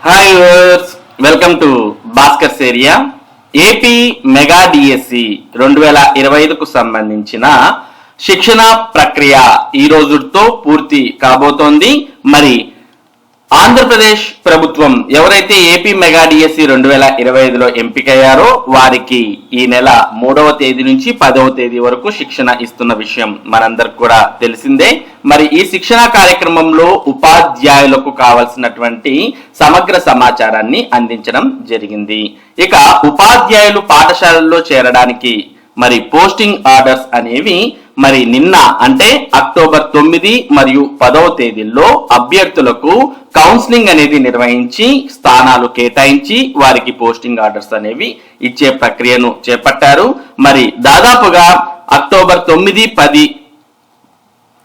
Hi viewers welcome to Bhaskar's area AP mega DSC రెండు వేల ఇరవై ఐదుకు సంబంధించిన శిక్షణ ప్రక్రియ ఈ రోజుతో పూర్తి కాబోతోంది. మరి ఆంధ్రప్రదేశ్ ప్రభుత్వం ఎవరైతే ఏపీ మెగా డిఎస్సి రెండు వేల ఇరవై ఐదులో ఎంపికయ్యారో వారికి ఈ నెల మూడవ తేదీ నుంచి పదవ తేదీ వరకు శిక్షణ ఇస్తున్న విషయం మనందరికి కూడా తెలిసిందే. మరి ఈ శిక్షణ కార్యక్రమంలో ఉపాధ్యాయులకు కావలసినటువంటి సమగ్ర సమాచారాన్ని అందించడం జరిగింది. ఇక ఉపాధ్యాయులు పాఠశాలల్లో చేరడానికి మరి పోస్టింగ్ ఆర్డర్స్ అనేవి మరి నిన్న అంటే అక్టోబర్ తొమ్మిది మరియు పదవ తేదీల్లో అభ్యర్థులకు కౌన్సిలింగ్ అనేది నిర్వహించి స్థానాలు కేటాయించి వారికి పోస్టింగ్ ఆర్డర్స్ అనేవి ఇచ్చే ప్రక్రియను చేపట్టారు. మరి దాదాపుగా అక్టోబర్ తొమ్మిది పది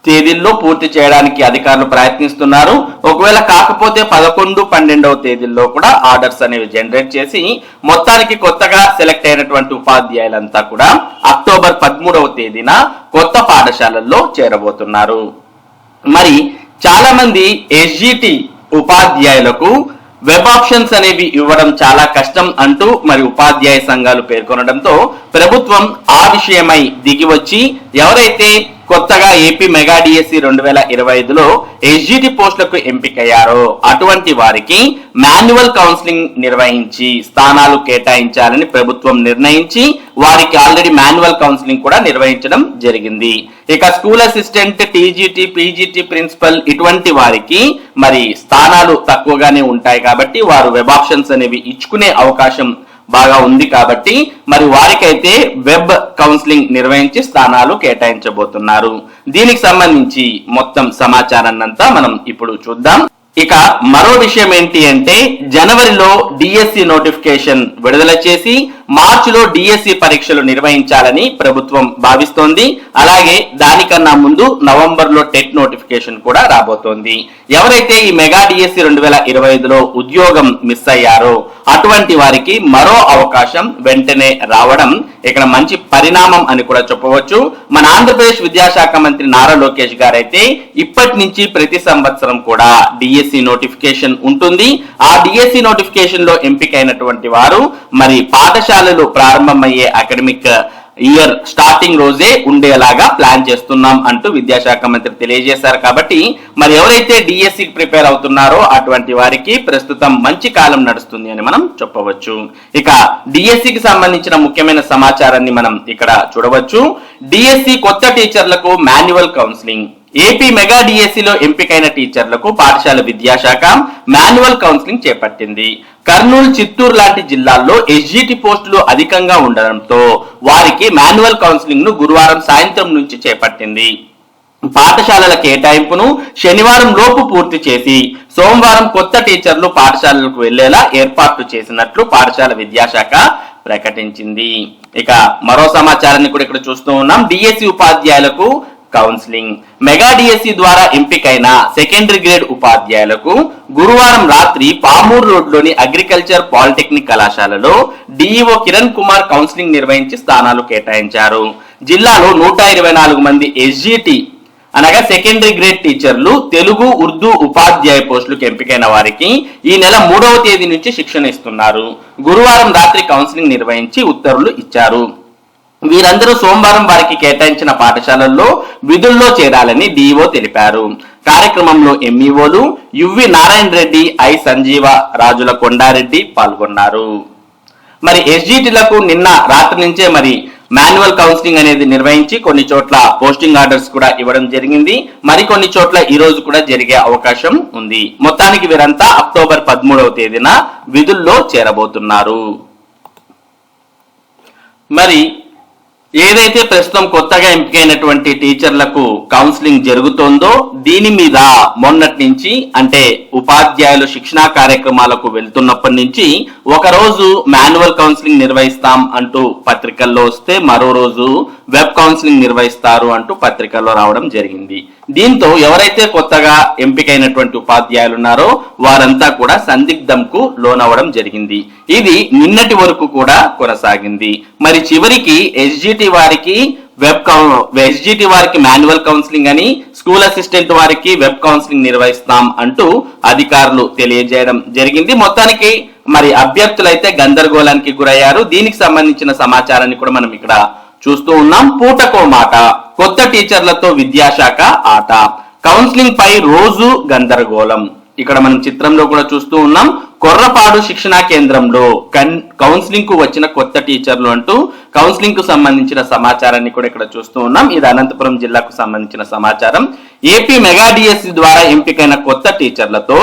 తేదీల్లో పూర్తి చేయడానికి అధికారులు ప్రయత్నిస్తున్నారు. ఒకవేళ కాకపోతే పదకొండు పన్నెండవ తేదీల్లో కూడా ఆర్డర్స్ అనేవి జనరేట్ చేసి మొత్తానికి కొత్తగా సెలెక్ట్ అయినటువంటి ఉపాధ్యాయులంతా కూడా అక్టోబర్ పదమూడవ తేదీన కొత్త పాఠశాలల్లో చేరబోతున్నారు. మరి చాలా మంది ఎస్జిటి ఉపాధ్యాయులకు వెబ్ ఆప్షన్స్ అనేవి ఇవ్వడం చాలా కష్టం అంటూ మరి ఉపాధ్యాయ సంఘాలు పేర్కొనడంతో ప్రభుత్వం ఆ విషయమై దిగి వచ్చి ఎవరైతే కొత్తగా ఏపీ మెగా డిఎస్సి రెండు వేల ఇరవై ఐదులో ఎస్జిటి పోస్టులకు ఎంపికయ్యారో. అటువంటి వారికి మాన్యువల్ కౌన్సిలింగ్ నిర్వహించి స్థానాలు కేటాయించాలని ప్రభుత్వం నిర్ణయించి వారికి ఆల్రెడీ మాన్యువల్ కౌన్సిలింగ్ కూడా నిర్వహించడం జరిగింది. ఇక school assistant TGT PGT principal ఇటువంటి వారికి మరి స్థానాలు తక్కువగానే ఉంటాయి కాబట్టి వారు వెబ్ ఆప్షన్స్ అనేవి ఇచ్చుకునే అవకాశం బాగా ఉంది కాబట్టి మరి వారికైతే వెబ్ కౌన్సిలింగ్ నిర్వహించి స్థానాలు కేటాయించబోతున్నారు. దీనికి సంబంధించి మొత్తం సమాచారాన్నంతా మనం ఇప్పుడు చూద్దాం. ఇక మరో విషయం ఏంటి అంటే జనవరిలో డిఎస్సి నోటిఫికేషన్ విడుదల చేసి మార్చిలో డిఎస్సి పరీక్షలు నిర్వహించాలని ప్రభుత్వం భావిస్తోంది. అలాగే దానికన్నా ముందు నవంబర్లో టెట్ నోటిఫికేషన్ కూడా రాబోతోంది. ఎవరైతే ఈ మెగా డిఎస్సి రెండు వేల ఇరవై ఐదులో ఉద్యోగం మిస్ అయ్యారో అటువంటి వారికి మరో అవకాశం వెంటనే రావడం ఇక్కడ మంచి పరిణామం అని కూడా చెప్పవచ్చు. మన ఆంధ్రప్రదేశ్ విద్యాశాఖ మంత్రి నారా లోకేష్ గారైతే ఇప్పటి నుంచి ప్రతి సంవత్సరం కూడా డిఎస్సి నోటిఫికేషన్ ఉంటుంది. ఆ డిఎస్సి నోటిఫికేషన్లో ఎంపికైనటువంటి వారు మరి పాఠశాల పాఠశాలలు ప్రారంభమయ్యే అకాడమిక్ ఇయర్ స్టార్టింగ్ రోజే ఉండేలాగా ప్లాన్ చేస్తున్నాం అంటూ విద్యాశాఖ మంత్రి తెలియజేశారు. కాబట్టి మరి ఎవరైతే డిఎస్సికి ప్రిపేర్ అవుతున్నారో అటువంటి వారికి ప్రస్తుతం మంచి కాలం నడుస్తుంది అని మనం చెప్పవచ్చు. ఇక డిఎస్సికి సంబంధించిన ముఖ్యమైన సమాచారాన్ని మనం ఇక్కడ చూడవచ్చు. డిఎస్సి కొత్త టీచర్లకు మాన్యువల్ కౌన్సిలింగ్. ఏపీ మెగా డిఎస్సిలో ఎంపికైన టీచర్లకు పాఠశాల విద్యాశాఖ మాన్యువల్ కౌన్సిలింగ్ చేపట్టింది. కర్నూలు చిత్తూరు లాంటి జిల్లాల్లో ఎస్జిటి పోస్టులు అధికంగా ఉండడంతో వారికి మాన్యువల్ కౌన్సిలింగ్ను గురువారం సాయంత్రం నుంచి చేపట్టింది. పాఠశాలల కేటాయింపును శనివారం లోపు పూర్తి చేసి సోమవారం కొత్త టీచర్లు పాఠశాలలకు వెళ్ళేలా ఏర్పాట్లు చేసినట్లు పాఠశాల విద్యాశాఖ ప్రకటించింది. ఇక మరో సమాచారాన్ని కూడా ఇక్కడ చూస్తూ ఉన్నాం. డిఎస్సి ఉపాధ్యాయులకు కౌన్సిలింగ్ మెగా డిఎస్సి ద్వారా ఎంపికైన సెకండరీ గ్రేడ్ ఉపాధ్యాయులకు గురువారం రాత్రి పామూరు రోడ్లోని అగ్రికల్చర్ పాలిటెక్నిక్ కళాశాలలో డిఈఓ కిరణ్ కుమార్ కౌన్సిలింగ్ నిర్వహించి స్థానాలు కేటాయించారు. జిల్లాలో నూట ఇరవై నాలుగు మంది ఎస్జిటి అనగా సెకండరీ గ్రేడ్ టీచర్లు తెలుగు ఉర్దూ ఉపాధ్యాయ పోస్టులకు ఎంపికైన వారికి ఈ నెల మూడవ తేదీ నుంచి శిక్షణ ఇస్తున్నారు. గురువారం రాత్రి కౌన్సిలింగ్ నిర్వహించి ఉత్తర్వులు ఇచ్చారు. వీరందరూ సోమవారం వారికి కేటాయించిన పాఠశాలల్లో విధుల్లో చేరాలని డిఓ తెలిపారు. కార్యక్రమంలో ఎంఈఓలు యువి నారాయణ రెడ్డి ఐ సంజీవ రాజుల కొండారెడ్డి పాల్గొన్నారు. మరి ఎస్జిటిలకు నిన్న రాత్రి నుంచే మరి మాన్యువల్ కౌన్సిలింగ్ అనేది నిర్వహించి కొన్ని చోట్ల పోస్టింగ్ ఆర్డర్స్ కూడా ఇవ్వడం జరిగింది. మరికొన్ని చోట్ల ఈ రోజు కూడా జరిగే అవకాశం ఉంది. మొత్తానికి వీరంతా అక్టోబర్ పదమూడవ తేదీన విధుల్లో చేరబోతున్నారు. మరి ఏదైతే ప్రస్తుతం కొత్తగా ఎంపికైనటువంటి టీచర్లకు కౌన్సిలింగ్ జరుగుతోందో దీని మీద మొన్నటి నుంచి అంటే ఉపాధ్యాయులు శిక్షణా కార్యక్రమాలకు వెళ్తున్నప్పటి నుంచి ఒక రోజు మాన్యువల్ కౌన్సిలింగ్ నిర్వహిస్తాం అంటూ పత్రికల్లో వస్తే మరో రోజు వెబ్ కౌన్సిలింగ్ నిర్వహిస్తారు అంటూ పత్రికల్లో రావడం జరిగింది. దీంతో ఎవరైతే కొత్తగా ఎంపికైనటువంటి ఉపాధ్యాయులు ఉన్నారో వారంతా కూడా సందిగ్ధంకు లోనవ్వడం జరిగింది. ఇది నిన్నటి వరకు కూడా కొనసాగింది. మరి చివరికి ఎస్జిటి వారికి వెబ్ కౌన్ ఎస్జిటి వారికి మాన్యువల్ కౌన్సిలింగ్ అని స్కూల్ అసిస్టెంట్ వారికి వెబ్ కౌన్సిలింగ్ నిర్వహిస్తాం అంటూ అధికారులు తెలియజేయడం జరిగింది. మొత్తానికి మరి అభ్యర్థులైతే గందరగోళానికి గురయ్యారు. దీనికి సంబంధించిన సమాచారాన్ని కూడా మనం ఇక్కడ చూస్తూ ఉన్నాం. పూటకో మాట. కొత్త టీచర్లతో విద్యాశాఖ ఆట. కౌన్సిలింగ్ పై రోజు గందరగోళం. ఇక్కడ మనం చిత్రంలో కూడా చూస్తూ ఉన్నాం. కొర్రపాడు శిక్షణా కేంద్రంలో కన్ కౌన్సిలింగ్కు వచ్చిన కొత్త టీచర్లు అంటూ కౌన్సిలింగ్కు సంబంధించిన సమాచారాన్ని కూడా ఇక్కడ చూస్తూ ఉన్నాం. ఇది అనంతపురం జిల్లాకు సంబంధించిన సమాచారం. ఏపీ మెగా డిఎస్సి ద్వారా ఎంపికైన కొత్త టీచర్లతో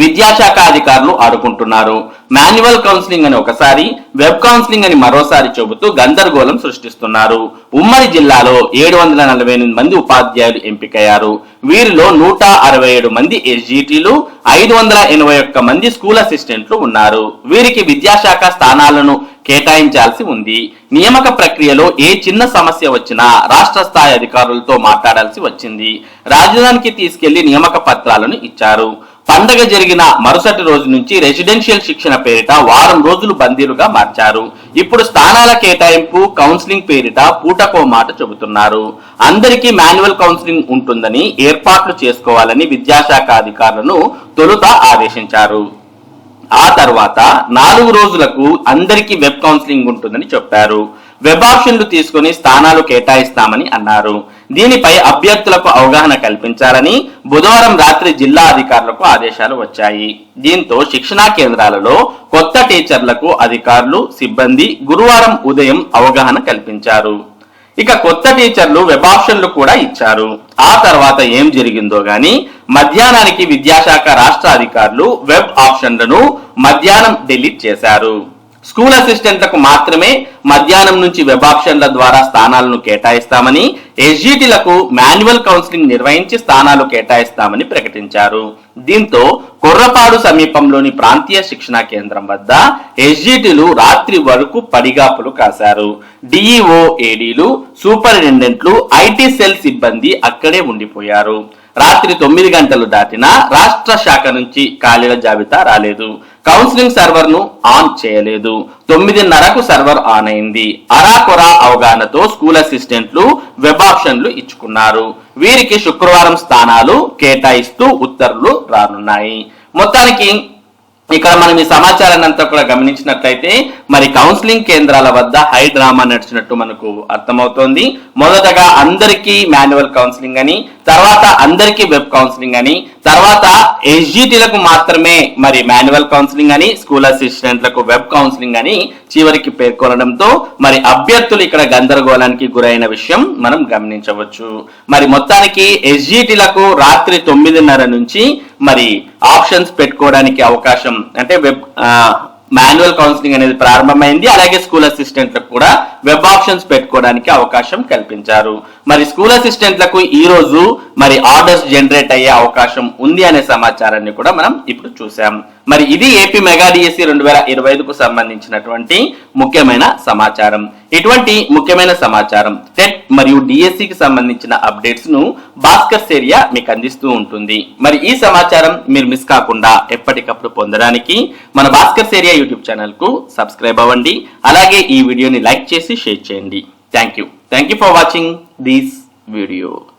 విద్యాశాఖ అధికారులు ఆడుకుంటున్నారు. మాన్యువల్ కౌన్సిలింగ్ అని ఒకసారి వెబ్ కౌన్సిలింగ్ అని మరోసారి చెబుతూ గందరగోళం సృష్టిస్తున్నారు. ఉమ్మడి జిల్లాలో ఏడు వందల నలభై ఎనిమిది మంది ఉపాధ్యాయులు ఎంపికయ్యారు. వీరిలో నూట అరవై ఏడు మంది ఎస్జిటీలు ఐదు వందల ఎనభై ఒక్క మంది స్కూల్ అసిస్టెంట్లు ఉన్నారు. వీరికి విద్యాశాఖ స్థానాలను కేటాయించాల్సి ఉంది. నియామక ప్రక్రియలో ఏ చిన్న సమస్య వచ్చినా రాష్ట్ర స్థాయి అధికారులతో మాట్లాడాల్సి వచ్చింది. రాజధానికి తీసుకెళ్ళి నియామక పత్రాలను ఇచ్చారు. పండగ జరిగిన మరుసటి రోజు నుంచి రెసిడెన్షియల్ శిక్షణ పేరిట వారం రోజులు బందీలుగా మార్చారు. ఇప్పుడు స్థానాల కేటాయింపు కౌన్సిలింగ్ పేరిట పూటకో మాట చెబుతున్నారు. అందరికీ మాన్యువల్ కౌన్సిలింగ్ ఉంటుందని ఏర్పాట్లు చేసుకోవాలని విద్యాశాఖ అధికారులను తొలుత ఆదేశించారు. ఆ తర్వాత నాలుగు రోజులకు అందరికీ వెబ్ కౌన్సిలింగ్ ఉంటుందని చెప్పారు. వెబ్ ఆప్షన్లు తీసుకుని స్థానాలు కేటాయిస్తామని అన్నారు. దీనిపై అభ్యర్థులకు అవగాహన కల్పించాలని బుధవారం రాత్రి జిల్లా అధికారులకు ఆదేశాలు వచ్చాయి. దీంతో శిక్షణా కేంద్రాలలో కొత్త టీచర్లకు అధికారులు సిబ్బంది గురువారం ఉదయం అవగాహన కల్పించారు. ఇక కొత్త టీచర్లు వెబ్ ఆప్షన్లు కూడా ఇచ్చారు. ఆ తర్వాత ఏం జరిగిందో గాని మధ్యాహ్నానికి విద్యాశాఖ రాష్ట్ర అధికారులు వెబ్ ఆప్షన్లను మధ్యాహ్నం డిలీట్ చేశారు. స్కూల్ అసిస్టెంట్లకు మాత్రమే మధ్యాహ్నం నుంచి వెబ్ ఆప్షన్ల ద్వారా స్థానాలను కేటాయిస్తామని ఎస్జిటిలకు మాన్యువల్ కౌన్సిలింగ్ నిర్వహించి స్థానాలు కేటాయిస్తామని ప్రకటించారు. దీంతో కొర్రపాడు సమీపంలోని ప్రాంతీయ శిక్షణా కేంద్రం వద్ద ఎస్జీటీలు రాత్రి వరకు పడిగాపులు కాశారు. డిఈఓ ఏడీలు సూపరింటెండెంట్లు ఐటీ సెల్ సిబ్బంది అక్కడే ఉండిపోయారు. రాత్రి తొమ్మిది గంటలు దాటినా రాష్ట్ర శాఖ నుంచి ఖాళీల జాబితా రాలేదు. కౌన్సిలింగ్ సర్వర్ను ఆన్ చేయలేదు. తొమ్మిదిన్నరకు సర్వర్ ఆన్ అయింది. అరాకొరా అవగాహనతో స్కూల్ అసిస్టెంట్లు వెబ్ ఆప్షన్లు ఇచ్చుకున్నారు. వీరికి శుక్రవారం స్థానాలు కేటాయిస్తూ ఉత్తర్వులు రానున్నాయి. మొత్తానికి ఇక్కడ మనం ఈ సమాచారాన్ని అంతా కూడా గమనించినట్లయితే మరి కౌన్సిలింగ్ కేంద్రాల వద్ద హై డ్రామా నడిచినట్టు మనకు అర్థమవుతోంది. మొదటగా అందరికీ మాన్యువల్ కౌన్సిలింగ్ అని తర్వాత అందరికీ వెబ్ కౌన్సిలింగ్ అని తర్వాత ఎస్జిటీలకు మాత్రమే మరి మాన్యువల్ కౌన్సిలింగ్ అని స్కూల్ అసిస్టెంట్లకు వెబ్ కౌన్సిలింగ్ అని చివరికి పేర్కొనడంతో మరి అభ్యర్థులు ఇక్కడ గందరగోళానికి గురైన విషయం మనం గమనించవచ్చు. మరి మొత్తానికి ఎస్జిటీలకు రాత్రి తొమ్మిదిన్నర నుంచి మరి ఆప్షన్స్ పెట్టుకోవడానికి అవకాశం అంటే వెబ్ మాన్యువల్ కౌన్సిలింగ్ అనేది ప్రారంభమైంది అలాగే స్కూల్ అసిస్టెంట్లకు కూడా వెబ్ ఆప్షన్స్ పెట్టుకోవడానికి అవకాశం కల్పించారు. మరి స్కూల్ అసిస్టెంట్లకు ఈ రోజు మరి ఆర్డర్స్ జనరేట్ అయ్యే అవకాశం ఉంది అనే సమాచారాన్ని కూడా మనం ఇప్పుడు చూసాం మరి ఇది ఏపీ మెగా డిఎస్సి రెండు వేల ఇరవై ఐదుకు సంబంధించినటువంటి ముఖ్యమైన సమాచారం. ఇటువంటి ముఖ్యమైన సమాచారం టెట్ మరియు డిఎస్సికి సంబంధించిన అప్డేట్స్ను భాస్కర్ సేరియా మీకు అందిస్తూ ఉంటుంది. మరి ఈ సమాచారం మీరు మిస్ కాకుండా ఎప్పటికప్పుడు పొందడానికి మన భాస్కర్ సేరియా యూట్యూబ్ ఛానల్కు సబ్స్క్రైబ్ అవ్వండి. అలాగే ఈ వీడియోని లైక్ చేసి షేర్ చేయండి. Thank you. Thank you for watching. this video.